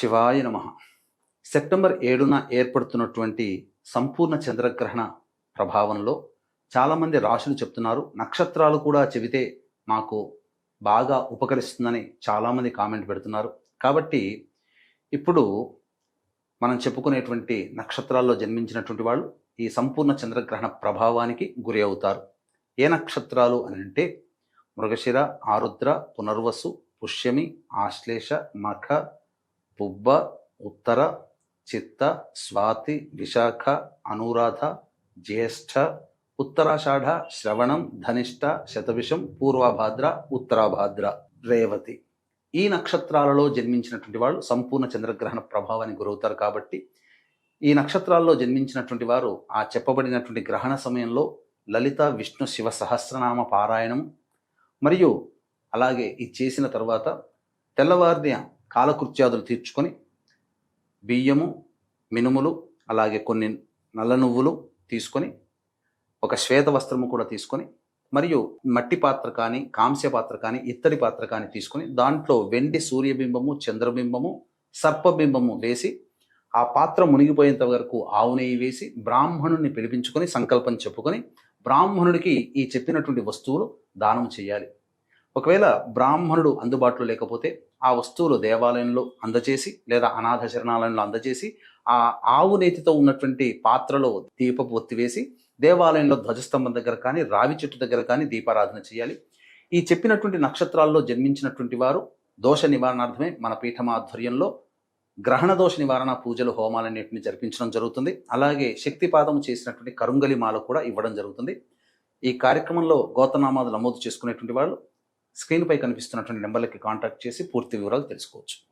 శివాయ నమ. సెప్టెంబర్ ఏడున ఏర్పడుతున్నటువంటి సంపూర్ణ చంద్రగ్రహణ ప్రభావంలో చాలామంది రాశులు చెప్తున్నారు. నక్షత్రాలు కూడా చెబితే మాకు బాగా ఉపకరిస్తుందని చాలామంది కామెంట్ పెడుతున్నారు. కాబట్టి ఇప్పుడు మనం చెప్పుకునేటువంటి నక్షత్రాల్లో జన్మించినటువంటి వాళ్ళు ఈ సంపూర్ణ చంద్రగ్రహణ ప్రభావానికి గురి అవుతారు. ఏ నక్షత్రాలు అని అంటే మృగశిర ఆరుద్ర పునర్వసు పుష్యమి ఆశ్లేష మఖ పుబ్బ ఉత్తర చిత్త స్వాతి విశాఖ అనురాధ జ్యేష్ఠ ఉత్తరాషాఢ శ్రవణం ధనిష్ట శతవిషం పూర్వభాద్ర ఉత్తరాభాద్ర రేవతి. ఈ నక్షత్రాలలో జన్మించినటువంటి వాళ్ళు సంపూర్ణ చంద్రగ్రహణ ప్రభావానికి గురవుతారు కాబట్టి ఈ నక్షత్రాల్లో జన్మించినటువంటి వారు ఆ చెప్పబడినటువంటి గ్రహణ సమయంలో లలిత విష్ణు శివ సహస్రనామ పారాయణం మరియు అలాగే ఇది చేసిన తర్వాత తెల్లవారిన కాలకృత్యాదులు తీర్చుకొని బియ్యము మినుములు అలాగే కొన్ని నల్ల నువ్వులు తీసుకొని ఒక శ్వేత వస్త్రము కూడా తీసుకొని మరియు మట్టి పాత్ర కానీ కాంస్య పాత్ర కానీ ఇత్తడి పాత్ర కానీ తీసుకొని దాంట్లో వెండి సూర్యబింబము చంద్రబింబము సర్పబింబము వేసి ఆ పాత్ర మునిగిపోయేంత వరకు ఆవు నెయ్యి వేసి బ్రాహ్మణుని పిలిపించుకొని సంకల్పం చెప్పుకొని బ్రాహ్మణుడికి ఈ చెప్పినటువంటి వస్తువులు దానం చేయాలి. ఒకవేళ బ్రాహ్మణుడు అందుబాటులో లేకపోతే ఆ వస్తువులు దేవాలయంలో అందజేసి లేదా అనాథ శరణాలయంలో అందజేసి ఆ ఆవు నేతితో ఉన్నటువంటి పాత్రలో దీపపు ఒత్తివేసి దేవాలయంలో ధ్వజస్తంభం దగ్గర కానీ రావి చెట్టు దగ్గర కానీ దీపారాధన చేయాలి. ఈ చెప్పినటువంటి నక్షత్రాల్లో జన్మించినటువంటి వారు దోష నివారణార్థమే మన పీఠమాధ్వర్యంలో గ్రహణ దోష నివారణ పూజలు హోమాలన్నింటిని జరిపించడం జరుగుతుంది. అలాగే శక్తిపాదం చేసినటువంటి కరుంగలి మాల కూడా ఇవ్వడం జరుగుతుంది. ఈ కార్యక్రమంలో గోతనామాలు నమోదు చేసుకునేటువంటి వాళ్ళు స్క్రీన్పై కనిపిస్తున్నటువంటి నెంబర్లకి కాంటాక్ట్ చేసి పూర్తి వివరాలు తెలుసుకోవచ్చు.